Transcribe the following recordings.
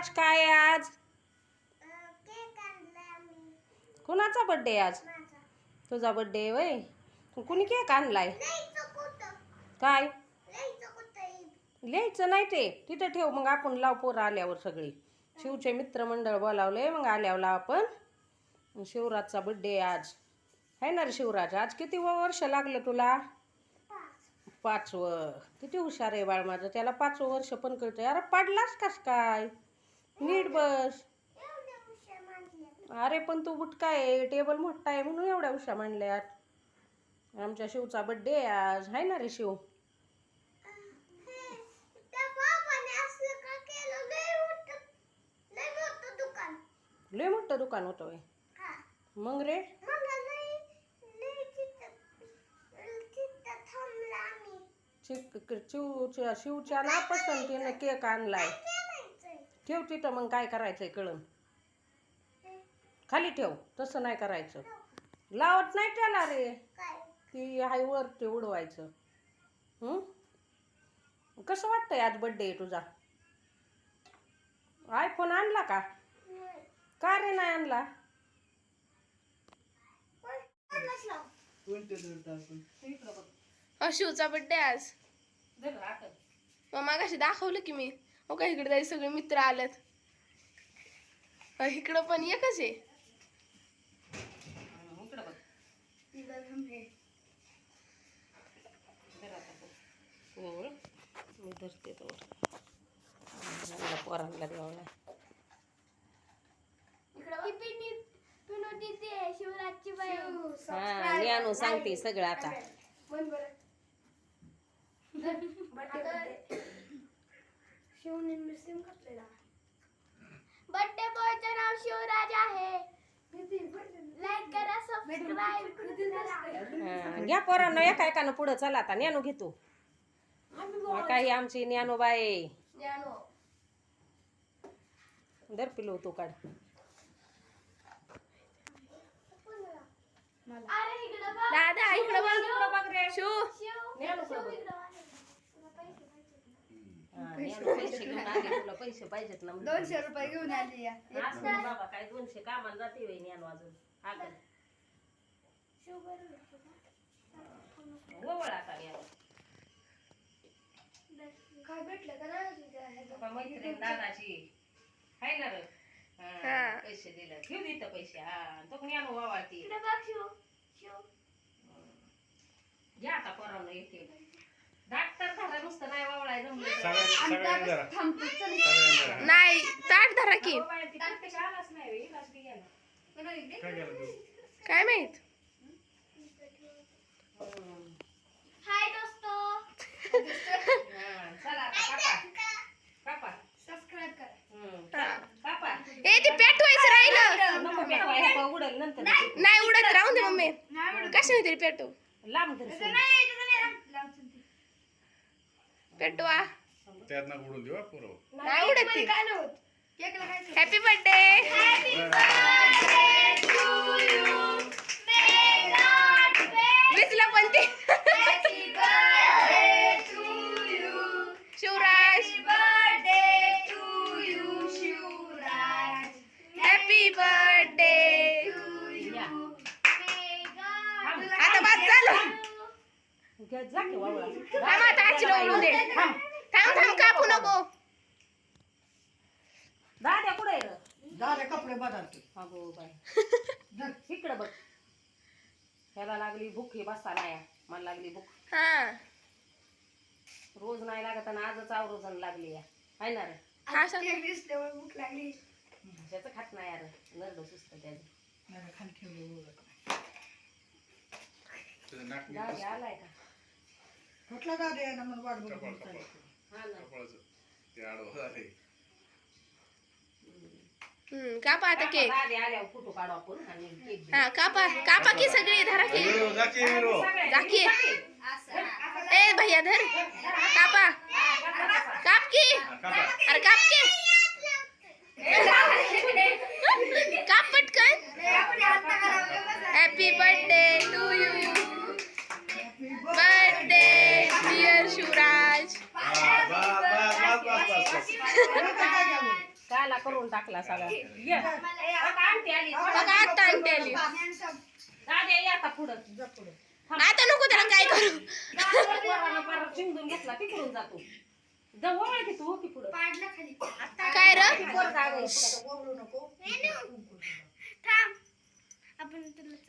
शिवराज काय आहे आज? कुणाचा बड्डे आज? तुझा बड्डे वय? कुणी केक आणलाय? काय? लिहायचं नाही ते. तिथं ठेव मग आपण लाव पोरं आल्यावर सगळी. शिवचे मित्रमंडळ बोलावले मग आल्यावर आपण. शिवराजचा बड्डे आज. आहे ना रे शिवराज आज किती व- वर्ष लागलं तुला? पाचवं. किती हुशार आहे बाळ माझं. त्याला पाचवं वर्ष पण कळतं अरे पडलास कस काय? नीट बस. अरे पण तू बुटका आहे. टेबल मोठा आहे म्हणून एवढ्या उशा मांडल्यात आमच्या शिवचा बड्डे आज. आहे ना रे शिव. लय मोठं दुकान. होतं. मग रे? शिवच्या ना पसंतीनं केक आणलाय. ठेव तिथं मग काय करायचंय कळण खाली ठेव तसं नाही करायचं. लावत नाही त्याला रे. ती हाय वर ते उडवायचं. हं? कसं वाटतंय आज बड्डे आहे तुझा? आयफोन आणला का? का रे नाही आणला? शिवचा बड्डे आज. मग मागाशी दाखवलं की मी. हो का इकडे जाई सगळे मित्र आलेत. अ, इकडं पण एकच आहे. मी धरते तो. पोरांना द्यावं शिवराजची हा ज्ञानू सांगते सगळं आता बर्थडे बॉयचं नाव शिवराज आहे. लाईक करा सबस्क्राईब करा घ्या पोरांना एका एकानं पुढं चला आता. ज्ञानू घेतो काही आमची ज्ञानूबाई ज्ञानो दर पिलो तू काढ. अरे इकडं बघ. दादा इकडं बघ. शिव ज्ञानूकडं बघ. पैसे घेऊन आली तुला पैसे पाहिजेत ना दोनशे रुपये घेऊन आली या. असं नाही बाबा काय दोनशे कामाला जाते वय ज्ञानू अजून. हा कर. ओवळ आता ज्ञानू काय भेटलं का नाही तुझ्या बाबा मैत्रीण दादाची हाय ना रे. हा. हा, पैसे दिले. घेऊ देत पैसे. हा तो वावाळती. बघ शिव. शिव. घ्या आता पोरांना झाला नुसतं नाही वावळाय जमलं सगळ्यांनी सगळ्यांनी जरा. थांबतो चल. सगळ्यांनी जरा. नाही ताट धरा की. बाबा, ती प्रत्येक आलाच नाही होय, इलाज बी गेला. काय केलं तू? काय माहीत? हम्म. हाय दोस्तो. हा, चला आता कापा कापा सबस्क्राईब करा. हम्म, कापा ए ते पेटवायचं राहिलं. नको पेटवा, हे बघ, उडेल नंतर. ते. नाही उडत राहून दे मम्मी. नाही आवडत. कशाने तरी पेटू लांब धर. नाही, तसं नाही लाव- लावतो ते. पेटवा. त्यात ना उडून देऊ पुरव नाही उडत ती. काय नाही होत. केकला काय नाही. हॅपी बर्थडे वीसला पण ते शिवराज हॅपी बर्थडे या. आता बाद झालं दे. थांब. थांब कापू नको. दाद्या कुठे आहे? दादा कपडे बदलते. अगो बाई. इकडं बघ. ह्याला लागली भूक ही बसा नाही मला लागली भूक. हा. रोज नाही लागत आणि आजच आवरोजण लागली या. हाय ना रे. दिसल्यावर भूक लागली. त्याचं खात नाही यार. नरड सुस्त त्याचं. खाली ठेवलं आलाय का? कुठला दादा आहे ना मला वाट बघत कपाळ, बसताय. हा ना कपाळाचं. ते आडवं झालंय. हम्म, कापा आता केक दाद्या आल्यावर फोटो काढू आपण आणि केक घेऊ. हा कापा कापा की सगळी धरा की विरो, जा की विरो. जाकी ए भैया धर कापा काप की हा, कापा. अरे काप की काप पटकन happy birthday to you birthday dear Shivraj हा, बस, बस, बस, बस, बस, बस. काल मसाला करून टाकला सगळा. ये. आता आणते आली. बघा आता आणते आली. दाद्या ये आता पुढं. जा पुढं. आता नको त्याला काय करू. पोरानं घेतला तिकडून जातो जवळ की तू की पुढं. काय र? नको.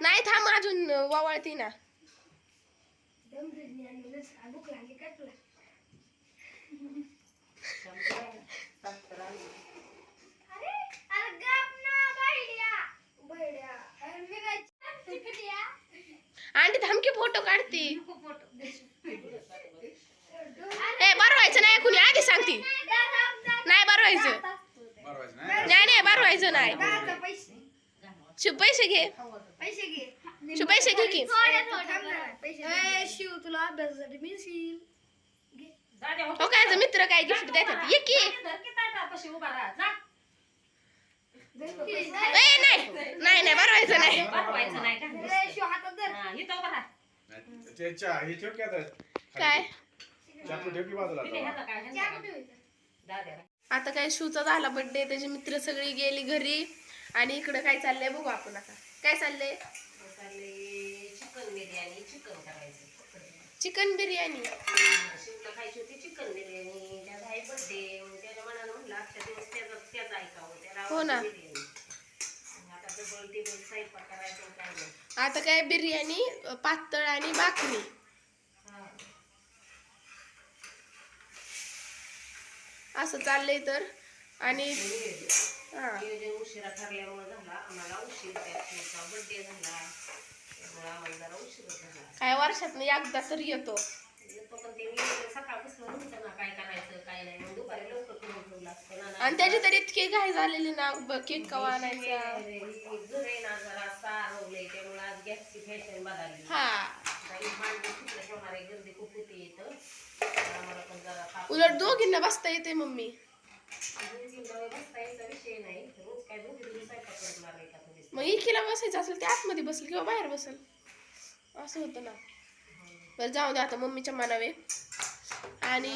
नाही थांब. अजून वावळती ना. आणि थांबकी फोटो काढती. ए बरवायचं नाही कुणी आधी सांगती. नाही बरवायचं. मारवायचं नाही नाही नाही बरवायचं नाही. शिव पैसे. घे. शिव पैसे घे की. शिव तुला अभ्यासासाठी मिळशील. दाद्या हो. हो काय मित्र काय गिफ्ट देतात? ये की धर की ताटापाशी उभा राहा. जा. ए नाही. नाही नाही बरवायचं नाही. बरवायचं नाही का? शिव हातात धर. हा, इथं उभा राहा. नाही, ते चहा हे ठेव की आता. काय? चाकू ठेव की बाजूला तिने आता. काय. आता काय शिवचा झाला बर्थडे त्याचे मित्र सगळी गेली घरी. आणि इकडं काय चाललंय बघू आपण आता. काय चाललंय? मसाले चिकन बिर्याणी चिकन करायचं. चिकन बिर्याणी. शिवला खायची होती चिकन बिर्याणी. आहे बर्थडे त्याच्या मनानं म्हणलं आजच्या दिवस त्याचा त्याचा ऐकावं त्याला हो ना. आवडते बिर्याणी. मग आता डबल टेबल स्वयंपाक करायचं काय नाही. आता काय बिर्याणी अ, पातळ आणि बाकरी हा. असं चाललंय तर. आणि नियोजन हा. नियोजन उशिरा ठरल्यामुळे झाला आम्हाला उशीर त्या शिवचा बर्थडे झाला. त्यामुळे आम्हाला जरा उशीर झाला. काय वर्षात एकदा तर येतो. पण ते नियोजन सकाळपासून नव्हतं ना काय करायचं काय नाही. मग दुपारी लवकर करून ठेवलं असतं ना आणि त्याची तर इतकी घाई झालेली ना ब- केक कवा आणायचा? जुने ना जरा त्यामुळे आज गॅसची फॅशन बदलली. हा. काही भांडी सुटलं ठेवणारे गर्दी खूप होती इथं. तर आम्हाला पण जरा ताप- उलट दोघींना बसता येते मम्मी. बसता यायचा विषय नाही. रोज काय दोघी स्वयंपाक तुम्ही मग इकीला बसायचं असेल ते आतमध्ये बसेल किंवा बाहेर बसेल? असं होतं ना. बरं जाऊ दे आता मम्मीच्या मनावे आणि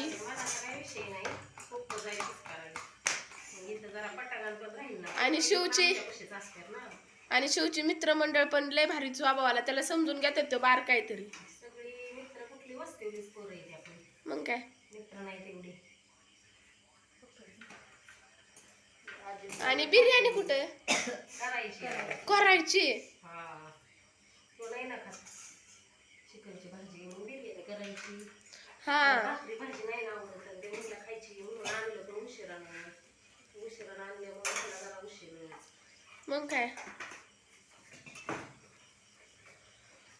आणि शिवची? आणि शिवची मित्रमंडळ पण लय भारी स्वभावाला त्याला समजून घेतात तो बार काहीतरी. मग काय? आणि बिर्याणी कुठे? करायची करायची हा तो नाही ना खात चिकनची भाजी मग बिर्याणी करायची हा. भाकरी भाजी नाही ना आवडत आणि ते म्हणलं खायची. म्हणून आणलं पण उशिरानं. उशिरानं आणल्यामुळे मला जरा उशीरच मग काय?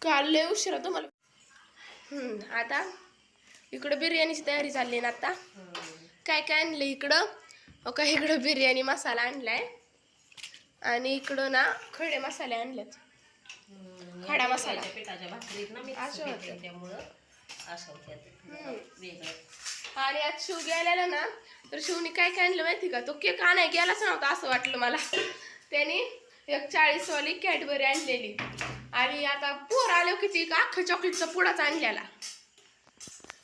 काल लय उशिरा तुम्हाला हम्म आता इकडं बिर्याणीची तयारी चालली ना आता. काय काय आणलं इकडं? हो का इकडं बिर्याणी मसाला आणलाय. आणि इकडं ना खडे मसाले आणलेत. खडा मसाला. पिठाच्या भाकरीत ना मिक्स असं होतं. त्यामुळं. असं होतं वेगळं. आणि आज शिव गेलेला ना तर शिवने काय काय आणलं माहिती का? तो केक आणाय गेलाच नव्हता असं वाटलं मला. त्याने एक चाळीस वाली कॅडबरी आणलेली. आणि आता पोर आलो का अख्खा चॉकलेटचा पुडाच आणलेला.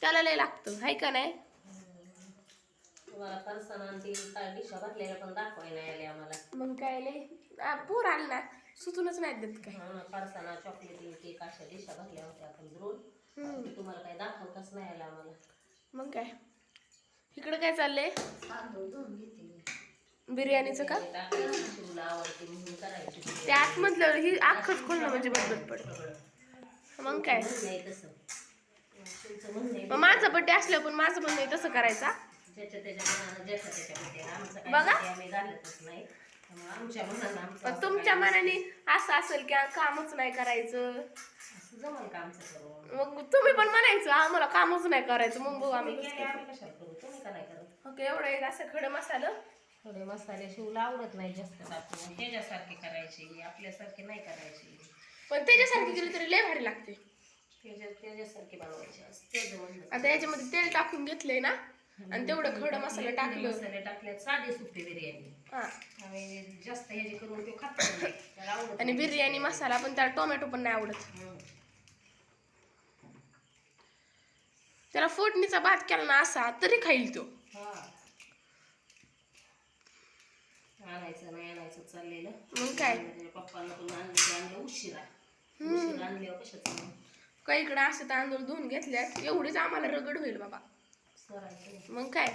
त्याला लय लागतं हाय का नाही? ते काय नाही मग काय आ, पोर आले ना सुचूनच नाही देत काय. चॉकलेटी केक अशा डिशा भरल्या होत्या आपण ते तुम्हाला काय दाखवताच नाही आलं आम्हाला. मग काय? इकडं काय चाललंय? तांदूळ धुवून घेते बिर्याणीचं का? ते टाकायची, शिवला आवडते म्हणून करायची ते आतमधलं ही अख्खच खोलणं म्हणजे बदलत पडत. मग काय? नाही तसं. तुमचं म्हणणं आहे. मग माझं बड्डे असलं पण माझं पण नाही तसं करायचा. ज्याच्या त्याच्या मनानं ज्याच्या त्याच्या मते. आमचं काय बघा. ते आम्ही घालतच नाही. त्यामुळे आमच्या मनानं आमचं पण असं तुमच्या काय मनाने असं असेल की कामच नाही करायचं. जमल का आमचं करून मग तुम्ही पण म्हणायचं आम्हाला कामच नाही करायचं मग बघू आम्ही तुम्ही कसं काय करतो. आम्ही कशाला करू? तुम्ही का नाही करत ओके एवढं एक असं खडं मसाला. थोडे मसाले शिवला आवडत नाही जास्त त्याच्यासारखे करायचे आपल्यासारखे नाही करायचे. पण त्याच्यासारखी केली तरी लय भारी लागते. त्याच्या त्याच्यासारखे बनवायचे असं त्याचं म्हणणं आता याच्यामध्ये तेल टाकून घेतलंय ना आणि तेवढं खडं मसाला टाकलं. मसाले टाकल्यात साधी सुट्टी बिर्याणी. हा. आम्ही जास्त ह्याचे करून तो खात नाही त्याला आवडत आणि बिर्याणी मसाला पण त्याला टोमॅटो पण नाही आवडत. हम्म. त्याला फोडणीचा भात केला ना असा तरी खाईल तो. हा. आणायचं नाही आणायचं चाललेलं. मग काय? म्हणजे पण आणलं उशिरा. उशिरा आणल्यावर कशाचं इकडे असे तांदूळ धुवून घेतल्यात एवढीच आम्हाला रगड होईल बाबा. मग काय?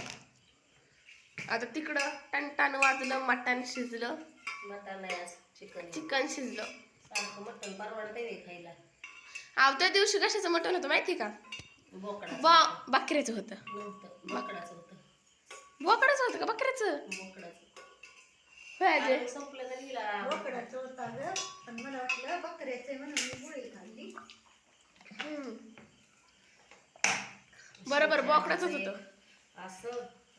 आता तिकडं टणटान वाजलं मटण शिजलं. मटण नाही आज चिकन चिकन शिजलं. मटण परवडते रे खायला. अहो त्या दिवशी कशाचं मटण होतं माहिती का? बोकडा बा बकऱ्याचं होतं. बोकडाचं होतं. बोकडाचं होतं का? बकऱ्याचं बोकडाचं. व्हायचे आणि संपलं तरी हिला बोकडाचं होतं गं. पण मला वाटलं बकऱ्याचं आहे म्हणून मी गोळी खाल्ली. बरोबर बोकडाचंच होतं. असं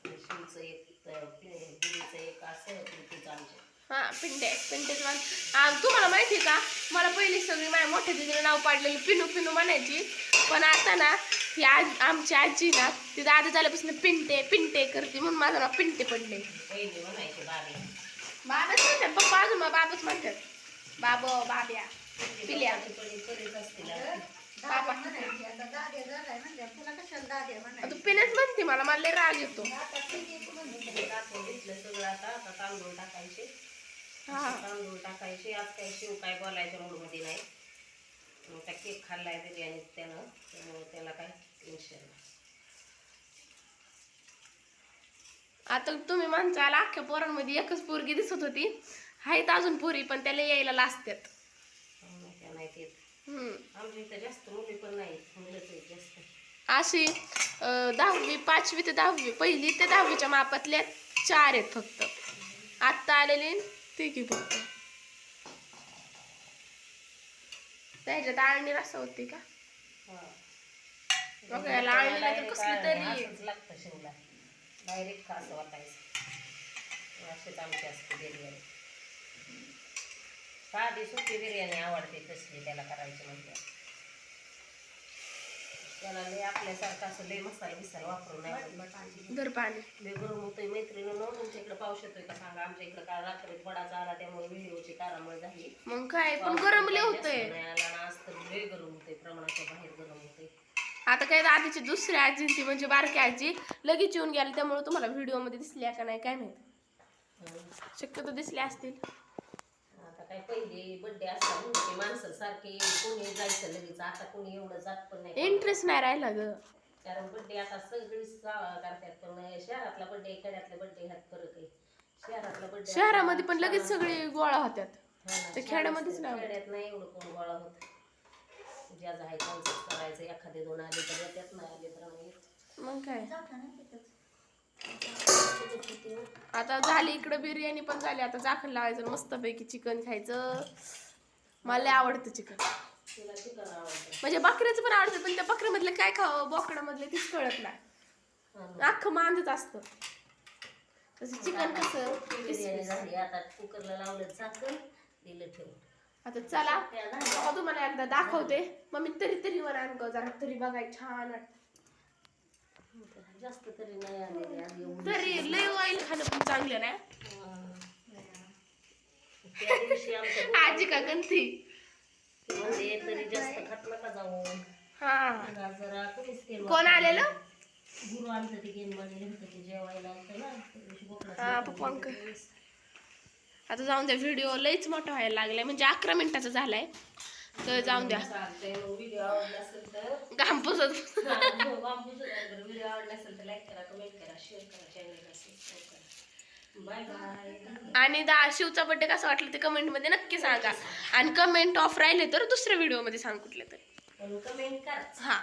शिवचं एक तर बिडीचं एक असं प्रीतीचं आमच्या हा पिंडे पिंडेच मान. आ, तुम्हाला माहिती आहे का? मला पहिली सगळी माझ्या मोठ्या दिदीने नाव पाडलेलं पिनू पिनू म्हणायची. पण आता ना ही आज आमची आजी ना ती दादा झाल्यापासून पिंटे पिंटे करते म्हणून माझं नाव पिंटे पडले. बाबाच म्हणतात पप्पा अजून मग बाबाच म्हणतात. बाब बाब्या पिल्या. बाबा. तू पिण्याच म्हणते मला मला लय राग येतो. सगळं आता आता तांदूळ टाकायचे हा. तांदूळ टाकायचे आज काही शिव काय बोलायचं मूडमध्ये नाही. बिर्याणी त्यानं त्यामुळे त्याला काय टेन्शन नाही. आता तुम्ही म्हणसाल अख्ख्या पोरांमध्ये एकच पोरगी दिसत होती. आहेत अजून पोरी पण त्याला यायला लाजतात अशी दहावी पाचवी ते दहावी पहिली ते दहावीच्या मापातल्या चार आहेत फक्त. आत्ता आलेले तिघी फक्त. त्याच्यात आळणी रस्सा होती का? बघा याला आळणी नाही तर कसली तरी. लागतं शिवला. डायरेक्ट असं वाटायचं? आमची असते बिर्याणी. साधी सुकी बिर्याणी आवडते तसली त्याला करायची म्हणजे त्याला लय आपल्यासारखं असं लय मसाला बिसाला वापरून नाही. धर पाणी. लय गरम होतोय मैत्रिणीनं. तुमच्या इकडे पाऊस येतोय का सांगा? आमच्या इकडे काल रात्री बडाचा आला त्यामुळे व्हिडिओची तारामळ झाली. मग काय? पण गरम लय होतंय. नाही आला ना आज तर लय गरम होतंय प्रमाणाच्या बाहेर गरम होतंय. आता काय आधीची दुसरी आजींची म्हणजे बारकी आजी लगेच येऊन गेली त्यामुळे तुम्हाला व्हिडिओमध्ये दिसल्या का नाही काय माहीत. शक्यतो दिसल्या असतील. काय पहिले बर्थडे असतात मोठे माणसं सारखे कोणी जायचं लगेच आता कोणी एवढं जात पण नाही इंटरेस्ट नाही राहिला ग कारण बर्थडे आता सगळीच गावा करतात पण शहरातला बर्थडे खेड्यातला बर्थडे ह्यात फरक आहे शहरातला बर्थडे शहरामध्ये पण लगेच सगळी गोळा होत्यात ते खेड्यामध्येच नाही होत. खेड्यात नाही एवढं कोण गोळा होत ज्याचं आहे त्यांचंच करायचं एखादे दोन आले तर येतात नाही आले तर नाही येत. मग काय हो. आता झाली इकडं बिर्याणी पण झाली. आता जाखण लावायचं मस्तपैकी चिकन खायचं. मला आवडतं चिकन म्हणजे बकऱ्याचं पण आवडतं पण त्या बकऱ्यामधलं काय खावं बोकडामधलं तीच कळत नाही. हा. अख्खं मांदच असतं. तसं चिकन कसं? कुकरला लावलं झाकण दिलं ठेवून. आता चला आता तुम्हाला एकदा दाखवते. मग मी तरी तरी वर आणतो जरा तरी बघाय छान वाटतं. जास्त तरी नाही आलेली एवढी. तरी लय ऑइल खाणं पण चांगलं नाही त्या दिवशी आमच्या आजी का गंती? म्हणजे तरी जास्त खात नका जाऊ. हा. जरा जरा कमीच तेल कोण आलेलं? गुरु आलतं ते गेममध्ये होतं ते जेवायला आलतं ना. त्या दिवशी बोकडाचं हा, मटण पप्पांक. घेतलं त्यावेळेस. आता जाऊन द्या व्हिडिओ लईच मोठा व्हायला लागलाय. म्हणजे अकरा मिनिटाचा झालाय. तर जाऊन द्या. घाम पुसत व्हिडिओ आवडला असेल तर लाईक करा कमेंट करा शेअर करा चॅनलला सबस्क्राईब करा बाय बाय आणि दा शिवचा बड्डे कसा वाटला ते कमेंटमध्ये नक्की सांगा. आणि कमेंट ऑफ राहिले तर दुसऱ्या व्हिडिओमध्ये सांग कुठले तरी. कमेंट करा. हा.